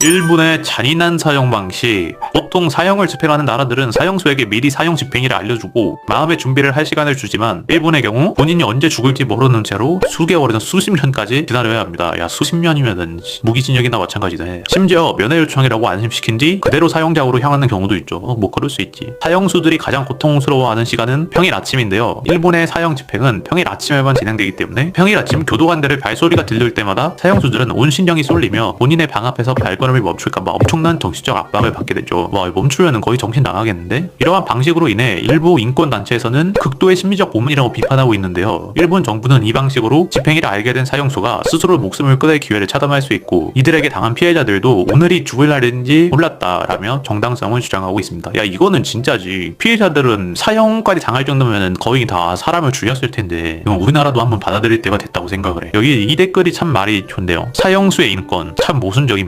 일본의 잔인한 사형 방식. 보통 사형을 집행하는 나라들은 사형수에게 미리 사형 집행일을 알려주고 마음의 준비를 할 시간을 주지만 일본의 경우 본인이 언제 죽을지 모르는 채로 수개월이나 수십 년까지 기다려야 합니다. 야 수십 년이면은 무기징역이나 마찬가지네. 심지어 면회 요청이라고 안심시킨 뒤 그대로 사형장으로 향하는 경우도 있죠. 어, 뭐 그럴 수 있지. 사형수들이 가장 고통스러워하는 시간은 평일 아침인데요. 일본의 사형 집행은 평일 아침에만 진행되기 때문에 평일 아침 교도관들의 발소리가 들릴 때마다 사형수들은 온 신경이 쏠리며 본인의 방 앞에서 발 걸음을 멈출까봐 엄청난 정신적 압박을 받게 되죠. 와 멈추면은 거의 정신 나가겠는데? 이러한 방식으로 인해 일부 인권 단체에서는 극도의 심리적 고문이라고 비판하고 있는데요. 일본 정부는 이 방식으로 집행일을 알게 된 사형수가 스스로 목숨을 끊을 기회를 차단할 수 있고 이들에게 당한 피해자들도 오늘이 죽을 날인지 몰랐다라며 정당성을 주장하고 있습니다. 야 이거는 진짜지. 피해자들은 사형까지 당할 정도면은 거의 다 사람을 죽였을 텐데 우리나라도 한번 받아들일 때가 됐다고 생각을 해. 여기 이 댓글이 참 말이 좋네요. 사형수의 인권 참 모순적인 말.